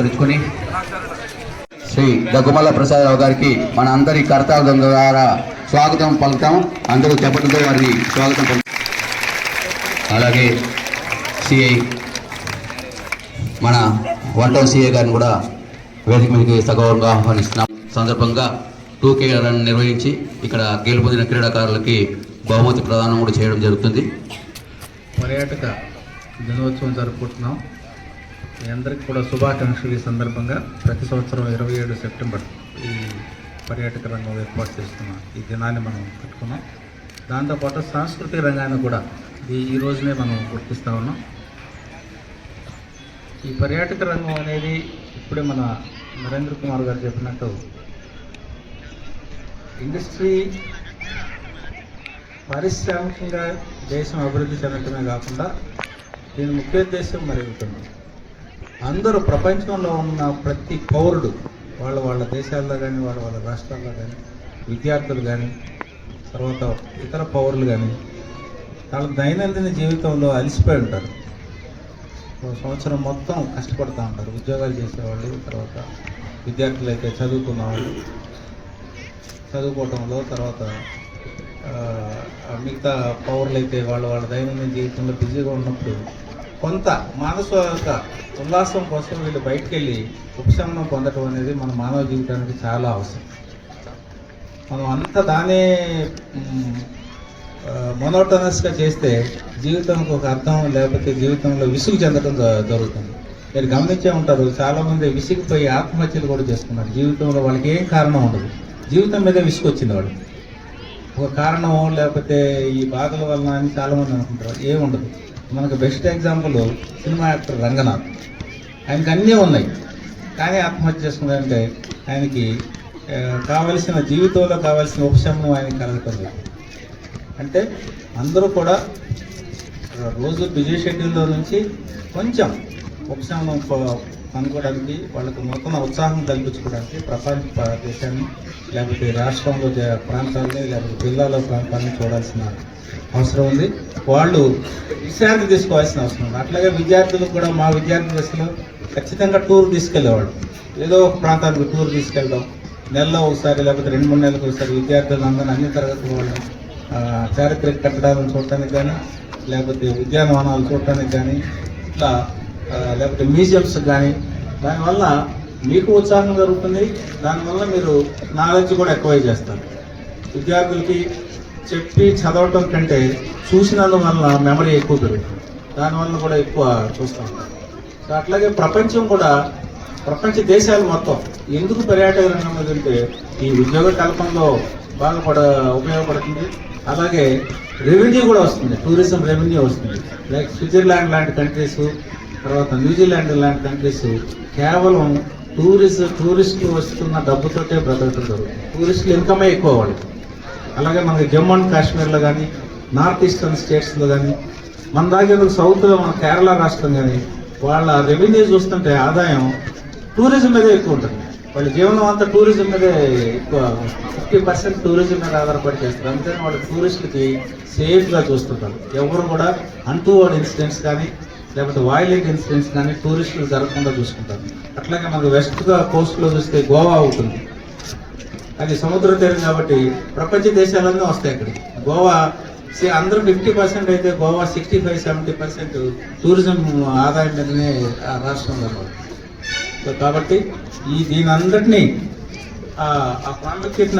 పురస్కరించుకొని శ్రీ దగ్గుమల్ల ప్రసాదరావు గారికి మన అందరి కర్తవ్యం ద్వారా స్వాగతం పలుకుతాం. అందరూ చెప్పడంతో వారిని స్వాగతం పలుకుతాం. అలాగే సిఐ మన వన్ టౌన్ సిఐ గారిని కూడా వేదిక మీదకి సగౌరవంగా ఆహ్వానిస్తున్నాం. సందర్భంగా టూ కే రన్ నిర్వహించి ఇక్కడ గెలుపొందిన క్రీడాకారులకి బహుమతి ప్రదానం కూడా చేయడం జరుగుతుంది. పర్యాటక దినోత్సవం జరుపుకుంటున్నాం. మీ అందరికీ కూడా శుభాకాంక్షలు. ఈ సందర్భంగా ప్రతి సంవత్సరం ఇరవై ఏడు సెప్టెంబర్ ఈ పర్యాటక రంగం ఏర్పాటు చేస్తున్న ఈ దినాన్ని మనం పెట్టుకున్నాం. దాంతోపాటు సాంస్కృతిక రంగాన్ని కూడా ఈ ఈ రోజునే మనం గుర్తిస్తూ ఉన్నాం. ఈ పర్యాటక రంగం అనేది ఇప్పుడే మన నరేంద్ర కుమార్ గారు చెప్పినట్టు ఇండస్ట్రీ పారిశ్రామికంగా దేశం అభివృద్ధి చెందటమే కాకుండా దీని ముఖ్యోద్దేశం మరి ఉంటుంది అందరూ ప్రపంచంలో ఉన్న ప్రతి పౌరుడు వాళ్ళ వాళ్ళ దేశాల్లో కానీ వాళ్ళ వాళ్ళ రాష్ట్రాల్లో కానీ విద్యార్థులు కానీ తర్వాత ఇతర పౌరులు కానీ వాళ్ళ దైనందిన జీవితంలో అలసిపోయి ఉంటారు. సంవత్సరం మొత్తం కష్టపడుతూ ఉంటారు. ఉద్యోగాలు చేసేవాళ్ళు తర్వాత విద్యార్థులు అయితే చదువుకున్న వాళ్ళు చదువుకోవటంలో తర్వాత మిగతా పౌరులు అయితే వాళ్ళ వాళ్ళ దైనందిన జీవితంలో బిజీగా ఉన్నప్పుడు కొంత మానసిక ఉల్లాసం కోసం వీళ్ళు బయటకు వెళ్ళి ఉపశమనం పొందటం అనేది మన మానవ జీవితానికి చాలా అవసరం. మనం అంత దానే మొనోటనస్గా చేస్తే జీవితానికి ఒక అర్థం లేకపోతే జీవితంలో విసుగు చెందడం జరుగుతుంది. మీరు గమనించే ఉంటారు చాలామంది విసిగిపోయి ఆత్మహత్యలు కూడా చేసుకున్నారు. జీవితంలో వాళ్ళకి ఏం కారణం ఉండదు. జీవితం మీద విసుగు వచ్చింది వాళ్ళు ఒక కారణం లేకపోతే ఈ బాధల వలన అని చాలామంది అనుకుంటారు. ఏముండదు మనకు best example cinema actor Ranganath. ఆయనకి అన్నీ ఉన్నాయి. కానీ ఆత్మహత్య చేసుకున్నారంటే ఆయనకి కావలసిన జీవితంలో కావాల్సిన ఉపశమనం ఆయనకి కలగటం అంటే అందరూ కూడా రోజు బిజీ షెడ్యూల్లో నుంచి కొంచెం ఉపశమనం పొ- వాళ్ళకు నూతన ఉత్సాహం కల్పించుకోవడానికి ప్రపంచ దేశాన్ని లేకపోతే రాష్ట్రంలో ప్రాంతాలని లేకపోతే జిల్లాలో ప్రాంతాన్ని చూడాల్సిన అవసరం ఉంది. వాళ్ళు విశ్రాంతి తీసుకోవాల్సిన అవసరం ఉంది. అట్లాగే విద్యార్థులు కూడా మా విద్యార్థి దశలో ఖచ్చితంగా టూర్ తీసుకెళ్ళేవాడు ఏదో ఒక ప్రాంతానికి టూర్ తీసుకెళ్ళడం నెలలో ఒకసారి లేకపోతే రెండు మూడు నెలలకు ఒకసారి విద్యార్థులందరినీ అన్ని తరగతుల వాళ్ళు చారిత్రక కట్టడాలను చూడటానికి కానీ లేకపోతే ఉద్యానవనాలు చూడటానికి కానీ ఇట్లా లేకపోతే మ్యూజియంస్ కానీ దానివల్ల మీకు ఉత్సాహం జరుగుతుంది. దానివల్ల మీరు నాలెడ్జ్ కూడా ఎక్కువ చేస్తారు. విద్యార్థులకి చెప్పి చదవటం కంటే చూసినందువల్ల మెమరీ ఎక్కువ పెరుగుతుంది. దానివల్ల కూడా ఎక్కువ చూస్తాం. సో అట్లాగే ప్రపంచం కూడా ప్రపంచ దేశాలు మొత్తం ఎందుకు పర్యాటక రంగం మీద అంటే ఈ ఉద్యోగ కల్పనలో బాగా పడ ఉపయోగపడుతుంది. అలాగే రెవెన్యూ కూడా వస్తుంది. టూరిజం రెవెన్యూ వస్తుంది. లైక్ స్విట్జర్లాండ్ లాంటి కంట్రీస్ తర్వాత న్యూజిలాండ్ లాంటి కంట్రీస్ కేవలం టూరిస్ట్ టూరిస్టులు వస్తున్న డబ్బుతోటే బ్రతకటం జరుగుతుంది. టూరిస్టులు ఇన్కమే ఎక్కువ వాళ్ళకి. అలాగే మనకి జమ్మూ అండ్ కాశ్మీర్లో కానీ నార్త్ ఈస్టర్న్ స్టేట్స్లో కానీ మన దగ్గర సౌత్లో మన కేరళ రాష్ట్రం కానీ వాళ్ళ రెవెన్యూ చూస్తుంటే ఆదాయం టూరిజం మీదే ఎక్కువ ఉంటుంది. వాళ్ళ జీవనం అంతా టూరిజం మీదే ఎక్కువ ఫిఫ్టీ పర్సెంట్ టూరిజం మీద ఆధారపడి చేస్తారు. అందుకని వాళ్ళు టూరిస్టులకి సేఫ్గా చూస్తుంటారు. ఎవరు కూడా అన్టూవర్డ్ ఇన్సిడెంట్స్ కానీ లేకపోతే వైలెంట్ ఇన్సిడెంట్స్ కానీ టూరిస్టులు జరగకుండా చూసుకుంటారు. అట్లాగే మనకు వెస్ట్గా కోస్ట్లో చూస్తే గోవా ఉంటుంది అది సముద్ర తీరం కాబట్టి ప్రపంచ దేశాలన్నీ వస్తాయి అక్కడికి గోవా సి- అందరూ ఫిఫ్టీ పర్సెంట్ అయితే Goa sixty five seventy percent tourism ఆదాయం మీదనే ఆ రాష్ట్రంలో సో కాబట్టి ఈ దీని అందరినీ ఆ ఆ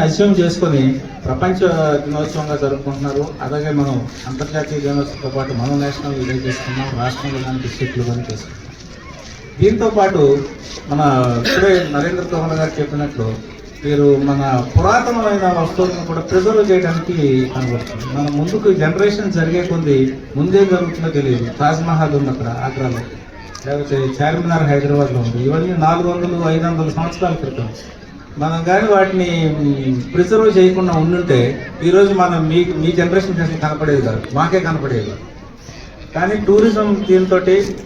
అస్యూమ్ చేసుకొని ప్రపంచ దినోత్సవంగా జరుపుకుంటున్నారు. అలాగే మనం అంతర్జాతీయ దినోత్సవంతో పాటు మనం నేషనల్ ఇదే చేసుకున్నాం రాష్ట్రంలో కానీ డిస్ట్రిక్ట్లో కానీ చేసుకున్నాం. దీంతో పాటు మన ఇప్పుడే నరేంద్ర తోమర్ గారు చెప్పినట్లు మీరు మన పురాతనమైన వస్తువులను కూడా ప్రిజర్వ్ చేయడానికి కనబడుతుంది. మన ముందుకు జనరేషన్ జరిగే కొద్ది ముందే జరుగుతుందో తెలియదు. తాజ్మహల్ ఉంది అక్కడ ఆగ్రాలో. లేకపోతే చార్మినార్ హైదరాబాద్లో ఉంది. ఇవన్నీ నాలుగు వందలు ఐదు వందల సంవత్సరాల క్రితం. మనం కానీ వాటిని ప్రిజర్వ్ చేయకుండా ఉండుంటే ఈరోజు మనం మీ మీ జనరేషన్ అసలు కనపడేది కాదు. మాకే కనపడేది కాదు. కానీ టూరిజం దీంతో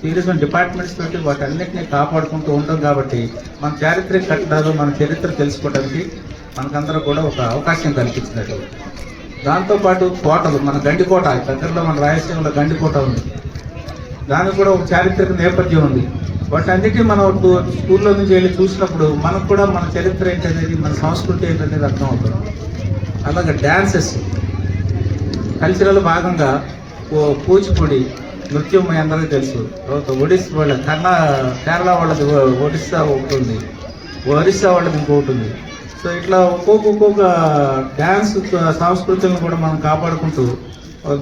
టూరిజం డిపార్ట్మెంట్స్ తోటి వాటన్నిటిని కాపాడుకుంటూ ఉంటాం కాబట్టి మన చారిత్రక కట్టడాలు మన చరిత్ర తెలుసుకోవడానికి మనకందరూ కూడా ఒక అవకాశం కల్పించినట్టు. దాంతోపాటు కోటలు మన గండికోట దగ్గరలో మన రాయలసీమలో గండికోట ఉంది. దానికి కూడా ఒక చారిత్రక నేపథ్యం ఉంది. వాటన్నిటిని మనం స్కూల్లో నుంచి వెళ్ళి చూసినప్పుడు మనకు కూడా మన చరిత్ర ఏంటనేది మన సంస్కృతి ఏంటనేది అర్థం అవుతుంది అలాగే డ్యాన్సెస్ కల్చరల్ భాగంగా కూచిపూడి నృత్యం మీ అందరికీ తెలుసు. తర్వాత ఒడిస్సా వాళ్ళ కర్ణా కేరళ వాళ్ళది ఒడిస్సా ఒకటి ఉంది ఒరిస్సా వాళ్ళది ఇంకొకటి ఉంది. సో ఇట్లా ఒక్కొక్క ఒక్కొక్క డ్యాన్స్ సంస్కృతులను కూడా మనం కాపాడుకుంటూ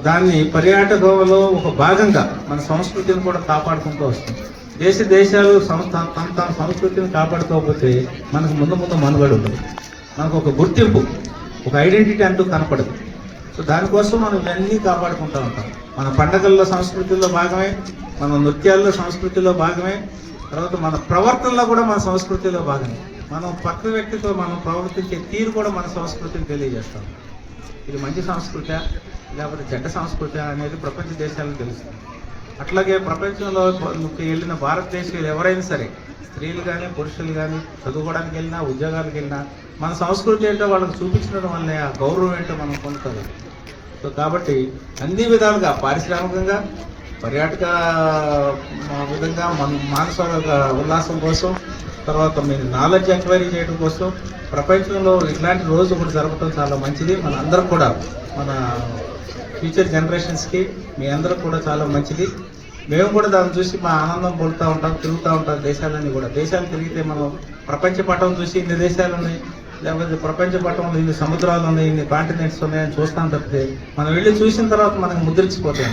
దాన్ని పర్యాటకంలో ఒక భాగంగా మన సంస్కృతిని కూడా కాపాడుకుంటూ వస్తుంది. దేశ దేశాలు సంస్థ తన తన సంస్కృతిని కాపాడుకోకపోతే మనకు ముందు ముందు మనుగడ ఉండదు. మనకు ఒక గుర్తింపు ఒక ఐడెంటిటీ అంటూ కనపడదు. సో దానికోసం మనం ఇవన్నీ కాపాడుకుంటూ ఉంటాం. మన పండగల్లో సంస్కృతిలో భాగమే మన నృత్యాల్లో సంస్కృతిలో భాగమే తర్వాత మన ప్రవర్తనలో కూడా మన సంస్కృతిలో భాగమే. మనం పక్క వ్యక్తితో మనం ప్రవర్తించే తీరు కూడా మన సంస్కృతిని తెలియజేస్తాం. ఇది మంచి సంస్కృతి లేకపోతే చెడ్డ సంస్కృతి అనేది ప్రపంచ దేశాలకు తెలుస్తుంది. అట్లాగే ప్రపంచంలో వెళ్ళిన భారతదేశీయులు ఎవరైనా సరే స్త్రీలు కానీ పురుషులు కానీ చదువుకోవడానికి వెళ్ళినా ఉద్యోగాలకు వెళ్ళినా మన సంస్కృతి ఏంటో వాళ్ళకి చూపించడం వల్లే ఆ గౌరవం ఏంటో మనం పొందుతుంది సో కాబట్టి అన్ని విధాలుగా పారిశ్రామికంగా పర్యాటక విధంగా మన మానసిక ఉల్లాసం కోసం తర్వాత మీరు నాలెడ్జ్ ఎంక్వైరీ చేయడం కోసం ప్రపంచంలో ఇట్లాంటి రోజు ఒకటి జరపడం చాలా మంచిది. మన అందరం కూడా మన ఫ్యూచర్ జనరేషన్స్కి మీ అందరూ కూడా చాలా మంచిది. మేము కూడా దాన్ని చూసి మా ఆనందం పొందుతూ ఉంటాం తిరుగుతూ ఉంటాం దేశాలన్నీ కూడా. దేశాలు తిరిగితే మనం ప్రపంచ పటం చూసి ఇన్ని దేశాలు ఉన్నాయి లేకపోతే ప్రపంచ పటంలో ఇన్ని సముద్రాలు ఉన్నాయి ఇన్ని కాంటినెంట్స్ ఉన్నాయని చూస్తాం తప్పితే మనం వెళ్ళి చూసిన తర్వాత మనకు ముద్రించిపోతాయి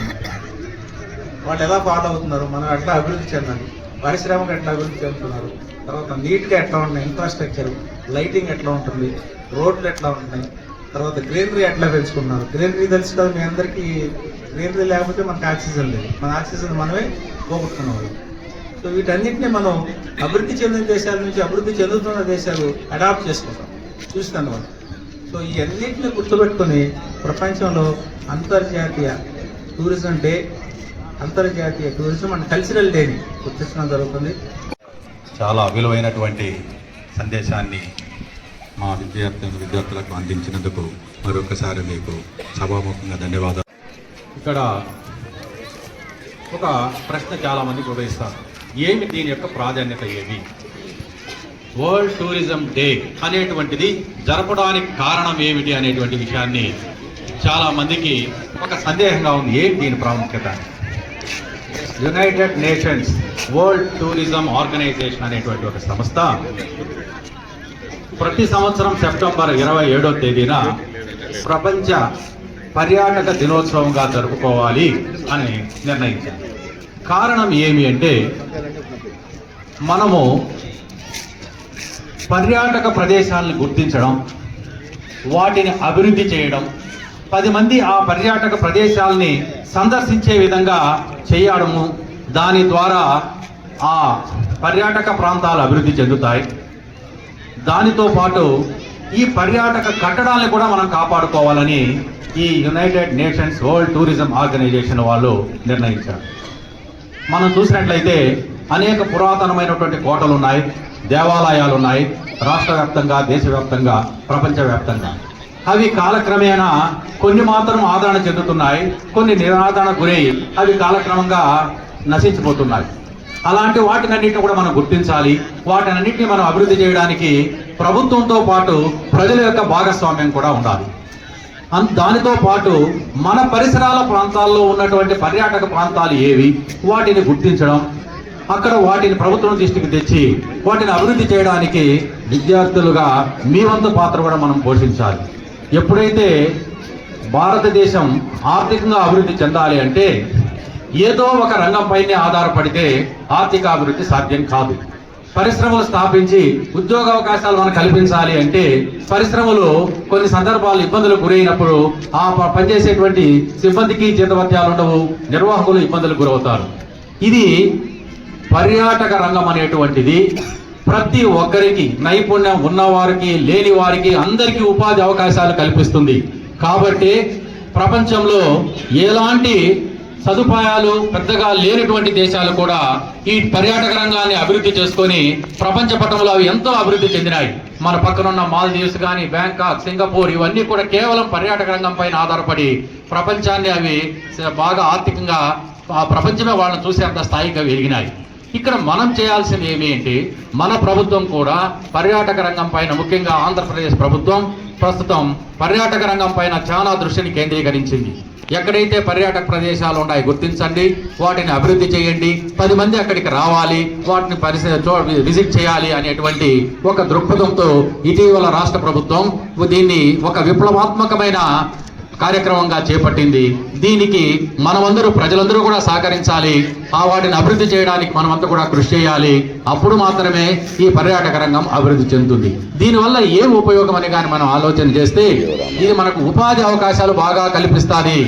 వాళ్ళు ఎలా ఫాలో అవుతున్నారు? మనం ఎట్లా అభివృద్ధి చెందాలి? పరిశ్రమకు ఎట్లా అభివృద్ధి చెందుతున్నారు? తర్వాత నీట్గా ఎట్లా ఉన్నాయి? ఇన్ఫ్రాస్ట్రక్చర్ లైటింగ్ ఎట్లా ఉంటుంది? రోడ్లు ఎట్లా ఉంటున్నాయి తర్వాత గ్రీనరీ ఎట్లా పెంచుకున్నారు? గ్రీనరీ తెలుసు కదా మీ అందరికీ. గ్రీనరీ లేకపోతే మనకు ఆక్సిజన్ లేదు. మన ఆక్సిజన్ మనమే పోగొట్టుకున్నాం సో వీటన్నిటిని మనం అభివృద్ధి చెందిన దేశాల నుంచి అభివృద్ధి చెందుతున్న దేశాలు అడాప్ట్ చేసుకుంటాం. చూస్తాను సో ఇవన్నింటిని గుర్తుపెట్టుకొని ప్రపంచంలో అంతర్జాతీయ టూరిజం డే అంతర్జాతీయ టూరిజం అండ్ కల్చరల్ డేని గుర్తించడం జరుగుతుంది. చాలా విలువైనటువంటి సందేశాన్ని మా విద్యార్థులు విద్యార్థులకు అందించినందుకు మరొకసారి మీకు సభాముఖంగా ధన్యవాదాలు. ఇక్కడ ఒక ప్రశ్న చాలా మందికి ఉదయిస్తారు ఏమి దీని యొక్క ప్రాధాన్యత ఏమి? వరల్డ్ టూరిజం డే అనేటువంటిది జరపడానికి కారణం ఏమిటి అనేటువంటి విషయాన్ని చాలా మందికి ఒక సందేహంగా ఉంది. ఏంటి దీని ప్రాముఖ్యత? United Nations World Tourism Organisation అనేటువంటి ఒక సంస్థ ప్రతి సంవత్సరం సెప్టెంబర్ ఇరవై ఏడో తేదీన ప్రపంచ పర్యాటక దినోత్సవంగా జరుపుకోవాలి అని నిర్ణయించారు. కారణం ఏమి అంటే మనము పర్యాటక ప్రదేశాలను గుర్తించడం వాటిని అభివృద్ధి చేయడం పది మంది ఆ పర్యాటక ప్రదేశాలని సందర్శించే విధంగా చేయడము దాని ద్వారా ఆ పర్యాటక ప్రాంతాలు అభివృద్ధి చెందుతాయి. దానితో పాటు ఈ పర్యాటక కట్టడాలను కూడా మనం కాపాడుకోవాలని ఈ United Nations World Tourism Organisation వాళ్ళు నిర్ణయించారు. మనం చూసినట్లయితే అనేక పురాతనమైనటువంటి కోటలు ఉన్నాయి దేవాలయాలు ఉన్నాయి రాష్ట్ర వ్యాప్తంగా దేశవ్యాప్తంగా ప్రపంచవ్యాప్తంగా. అవి కాలక్రమేణా కొన్ని మాత్రం ఆదరణ చెందుతున్నాయి కొన్ని నిరాదరణ గురై అవి కాలక్రమంగా నశించిపోతున్నాయి. అలాంటి వాటినన్నింటిని కూడా మనం గుర్తించాలి వాటినన్నింటినీ మనం అభివృద్ధి చేయడానికి ప్రభుత్వంతో పాటు ప్రజల యొక్క భాగస్వామ్యం కూడా ఉండాలి. అన్- దానితో పాటు మన పరిసరాల ప్రాంతాల్లో ఉన్నటువంటి పర్యాటక ప్రాంతాలు ఏవి వాటిని గుర్తించడం అక్కడ వాటిని ప్రభుత్వం దృష్టికి తెచ్చి వాటిని అభివృద్ధి చేయడానికి విద్యార్థులుగా మీ వంతు పాత్ర కూడా మనం పోషించాలి. ఎప్పుడైతే భారతదేశం ఆర్థికంగా అభివృద్ధి చెందాలి అంటే ఏదో ఒక రంగంపైనే ఆధారపడితే ఆర్థిక అభివృద్ధి సాధ్యం కాదు. పరిశ్రమలు స్థాపించి ఉద్యోగ అవకాశాలు మనం కల్పించాలి అంటే పరిశ్రమలు కొన్ని సందర్భాలు ఇబ్బందులకు గురైనప్పుడు ఆ పనిచేసేటువంటి సిబ్బందికి జీతవత్యాలు ఉండవు నిర్వాహకులు ఇబ్బందులకు గురవుతారు. ఇది పర్యాటక రంగం అనేటువంటిది ప్రతి ఒక్కరికి నైపుణ్యం ఉన్నవారికి లేని వారికి అందరికీ ఉపాధి అవకాశాలు కల్పిస్తుంది. కాబట్టి ప్రపంచంలో ఎలాంటి సదుపాయాలు పెద్దగా లేనటువంటి దేశాలు కూడా ఈ పర్యాటక రంగాన్ని అభివృద్ధి చేసుకొని ప్రపంచ పటంలో అవి ఎంతో అభివృద్ధి చెందినాయి. మన పక్కనున్న మాల్దీవ్స్ కానీ బ్యాంకాక్ సింగపూర్ ఇవన్నీ కూడా కేవలం పర్యాటక రంగం పైన ఆధారపడి ప్రపంచాన్ని అవి బాగా ఆర్థికంగా ఆ ప్రపంచమే వాళ్ళని చూసేంత స్థాయికి అవి ఎదిగినాయి. ఇక్కడ మనం చేయాల్సింది ఏమి అంటే మన ప్రభుత్వం కూడా పర్యాటక రంగం పైన ముఖ్యంగా ఆంధ్రప్రదేశ్ ప్రభుత్వం ప్రస్తుతం పర్యాటక రంగం పైన చాలా దృష్టిని కేంద్రీకరించింది. ఎక్కడైతే పర్యాటక ప్రదేశాలు ఉన్నాయి గుర్తించండి వాటిని అభివృద్ధి చేయండి పది మంది అక్కడికి రావాలి వాటిని పరిశీ చూ- విజిట్ చేయాలి అనేటువంటి ఒక దృక్పథంతో ఇటీవల రాష్ట్ర ప్రభుత్వం దీన్ని ఒక విప్లవాత్మకమైన కార్యక్రమంగా చేపట్టింది. దీనికి మనమందరూ ప్రజలందరూ కూడా సహకరించాలి. ఆ వాటిని అభివృద్ధి చేయడానికి మనమంతా కూడా కృషి చేయాలి. అప్పుడు మాత్రమే ఈ పర్యాటక రంగం అభివృద్ధి చెందుతుంది. దీనివల్ల ఏం ఉపయోగం అని కానీ మనం ఆలోచన చేస్తే ఇది మనకు ఉపాధి అవకాశాలు బాగా కల్పిస్తుంది.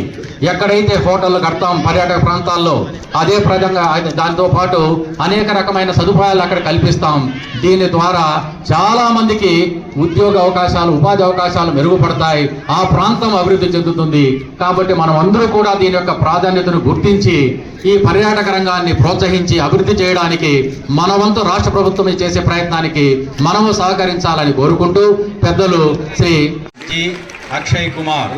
ఎక్కడైతే హోటళ్ళు కడతాం పర్యాటక ప్రాంతాల్లో అదే ప్రదంగా దాంతో పాటు అనేక రకమైన సదుపాయాలు అక్కడ కల్పిస్తాం. దీని ద్వారా చాలా మందికి ఉద్యోగ అవకాశాలు ఉపాధి అవకాశాలు మెరుగుపడతాయి. ఆ ప్రాంతం అభివృద్ధి చెందుతుంది. కాబట్టి మనం అందరూ కూడా దీని యొక్క ప్రాధాన్యతను గుర్తించి ఈ పర్యాటక రంగాన్ని ప్రోత్సహించి అభివృద్ధి చేయడానికి మన వంతు రాష్ట్ర ప్రభుత్వం చేసే ప్రయత్నానికి మనము సహకరించాలని కోరుకుంటూ పెద్దలు Shri G. Akshay Kumar.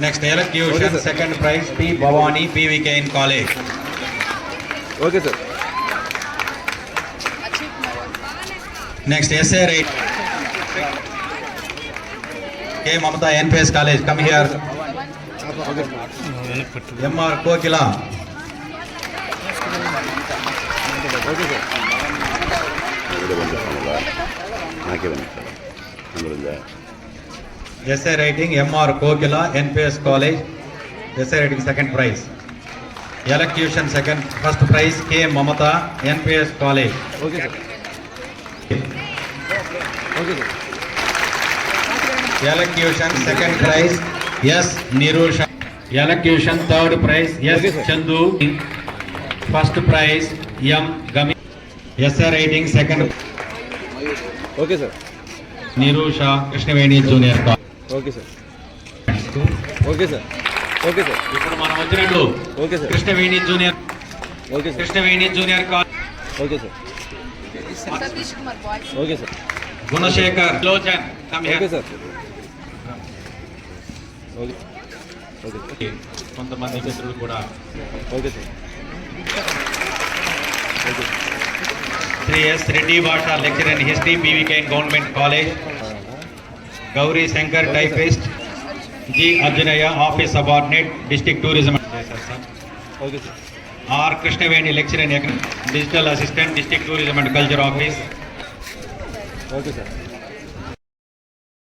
Next elocution second prize P Bhavani PVKN college okay sir next essay right K Mamata NPS college come here MR Kokila okay essay writing MR Kokila NPS college essay writing second prize elocution second first prize K Mamata NPS college elocution second prize S Nirusha elocution third prize S. Chandu first prize M Gami essay writing second okay sir Nirusha Krishnaveni junior college okay sir okay sir okay sir ఇప్పుడు మనం వచ్చినట్లు okay sir Krishnaveni junior okay sir Krishnaveni junior college okay sir Satish Kumar boys okay sir Gunasekhar Lochan come okay sir okay okay కొంతమంది మిత్రులు కూడా okay sir okay Shri S Reddy Basha lecture in history PVK government college Gauri Shankar typist G Arjunayya office subordinate district tourism okay sir R Krishnaveni lecture in digital assistant district tourism and culture office okay sir